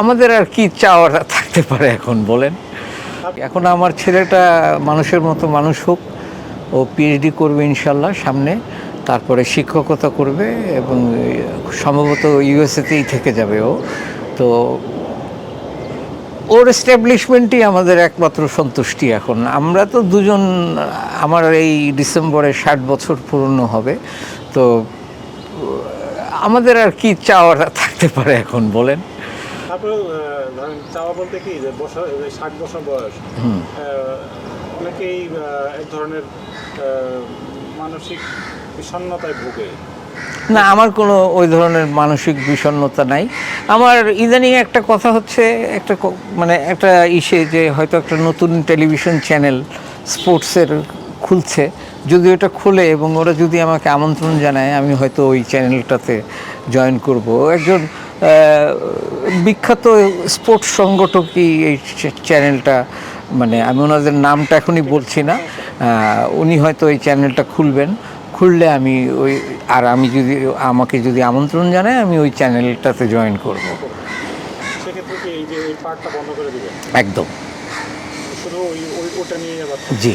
আমাদের আর কি চাওয়ার থাকতে পারে এখন, বলেন? এখন আমার ছেলেটা মানুষের মতো মানুষ হোক, ও পিএইচডি করবে ইনশাল্লাহ সামনে, তারপরে শিক্ষকতা করবে এবং সম্ভবত ইউএসএতেই থেকে যাবে ও। তো ওর এস্টাবলিশমেন্টই আমাদের একমাত্র সন্তুষ্টি এখন। আমরা তো দুজন, আমার এই ডিসেম্বরে ষাট বছর পূর্ণ হবে, তো আমাদের আর কি চাওয়ার থাকতে পারে এখন, বলেন? তারপরে ধরেন চাওয়া বলতে কি যে বছর ষাট বছর বয়স অনেকেই এক ধরনের মানসিক বিষণ্ণতায় ভোগে। না আমার কোনো ওই ধরনের মানসিক বিষণ্ণতা নাই। আমার ইদানিং একটা কথা হচ্ছে একটা মানে একটা ইসে যে হয়তো একটা নতুন টেলিভিশন চ্যানেল স্পোর্টসের খুলছে যদি ওটা খুলে এবং ওরা যদি আমাকে আমন্ত্রণ জানায় আমি হয়তো ওই চ্যানেলটাতে জয়েন করব। একজন বিখ্যাত স্পোর্টস সংগঠকই এই চ্যানেলটা মানে আমি ওনাদের নামটা এখনই বলছি না উনি হয়তো এই চ্যানেলটা খুলবেন খুললে আমি ওই আর আমি যদি আমাকে যদি আমন্ত্রণ জানায় আমি ওই চ্যানেলটাতে জয়েন করব। একদম। জি।